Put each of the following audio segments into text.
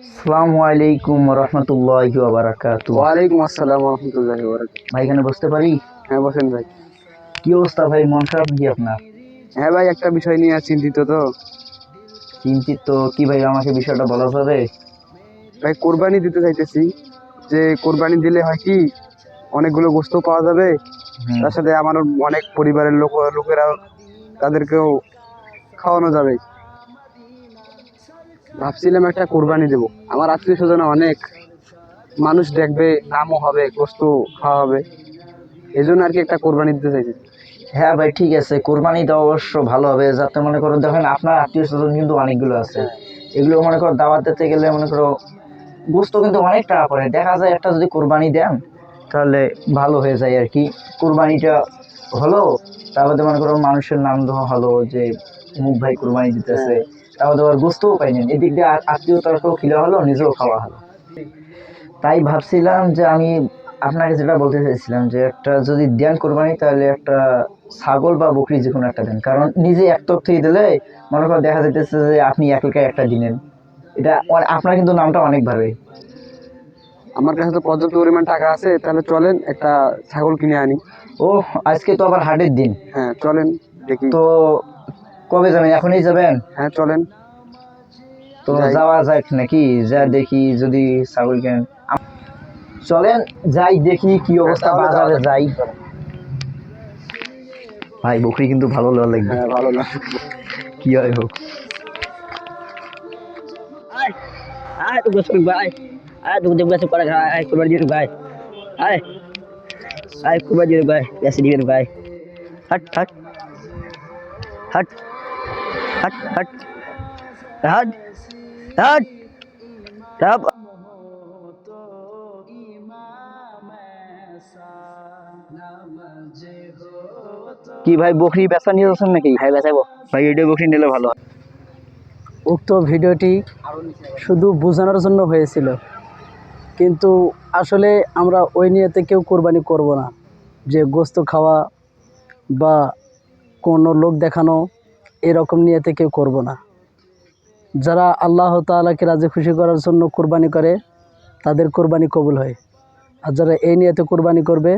আসসালামু আলাইকুম রহমতুল্লাহি বারাকাতু ওয়ালাইকুম আসসালাম রহমতুল্লাহ ভাই এখানে বসতে পারি? হ্যাঁ বসেন ভাই। কি অবস্থা ভাই? মন খারাপ কি আপনার? হ্যাঁ ভাই একটা বিষয় নিয়ে চিন্তিত তো। চিন্তিত কি ভাই? আমাকে বিষয়টা বলা যাবে? ভাই কোরবানি দিতে চাইতেছি। যে কোরবানি দিলে হয় কি অনেকগুলো গোস্ত পাওয়া যাবে। তার সাথে আমার অনেক পরিবারের লোক লোকেরা তাদেরকেও খাওয়ানো যাবে। ভাবছিলাম একটা কোরবানি দেব। আমার আত্মীয় স্বজন অনেক মানুষ দেখবে নামও হবে, গোস্ত খাওয়া হবে। এই জন্য আর কি একটা কোরবানি দিতে চাইছি। হ্যাঁ ভাই, ঠিক আছে। কোরবানি দেওয়া অবশ্য ভালো হবে। যাতে মনে করো, দেখেন আপনার আত্মীয় স্বজন কিন্তু অনেকগুলো আছে। এগুলো মনে করো দাওয়াত দিতে গেলে মনে করো গোস্ত কিন্তু অনেক টাকা পড়ে। দেখা যায় একটা যদি কোরবানি দেন, তাহলে ভালো হয়ে যায় আর কি। কোরবানিটা হলো তারপরে মনে করো মানুষের নাম দেওয়া হলো যে মুখ ভাই কোরবানি দিতেছে তারপরে আবার বুঝতেও পাইলেন এদিক দিয়ে আ- আত্মীয়তাকেও খিলা হলো নিজেও খাওয়া হলো। তাই ভাবছিলাম যে আমি আপনাকে যেটা বলতে চাইছিলাম যে একটা যদি দেন কোরবানি তাহলে একটা ছাগল বা বকরি যে কোনো একটা দেন। কারণ নিজে এক থেকে দিলে মনে করো দেখা যাইতেছে যে আপনি এক একা একটা দিলেন। এটা আপনার কিন্তু নামটা অনেক ভাবে আমার কাছে তো পর্যাপ্ত পরিমাণ টাকা আছে তাহলে চলেন একটা ছাগল কিনে আনি। ও আজকে তো আবার হাটের দিন। হ্যাঁ চলেন দেখি। তো কবে যাবেন? এখনই যাবেন? হ্যাঁ চলেন। তো যাওয়া যাক নাকি? যা দেখি যদি ছাগল কেন। চলেন যাই দেখি কি অবস্থা বাজারে যাই। ভাই বকরি কিন্তু ভালো লাগবে। ভালো লাগবে। কি হয় হোক আয় তুই গোসল ভাই আয় আয় কুমার দিন ভাই আয় আয় কুমার দিন ভাই এসে দিবেন ভাই হট হট হট। হাট হাট হাট কি ভাই বকরি বেচা নিয়ে যাচ্ছেন নাকি? ভাই বেচাবো ভাই ভিডিও বকরি নিলে ভালো উক্ত ভিডিওটি শুধু বোঝানোর জন্য হয়েছিল। কিন্তু আসলে আমরা ওই নিয়েতে কেউ কোরবানি করব না। যে গোস্ত খাওয়া বা কোনো লোক দেখানো এরকম নিয়েতে কেউ করব না। যারা আল্লাহ তালাকে রাজি খুশি করার জন্য কোরবানি করে, তাদের কোরবানি কবুল হয়। আর যারা এই নিয়েতে কোরবানি করবে,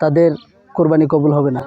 তাদের কোরবানি কবুল হবে না।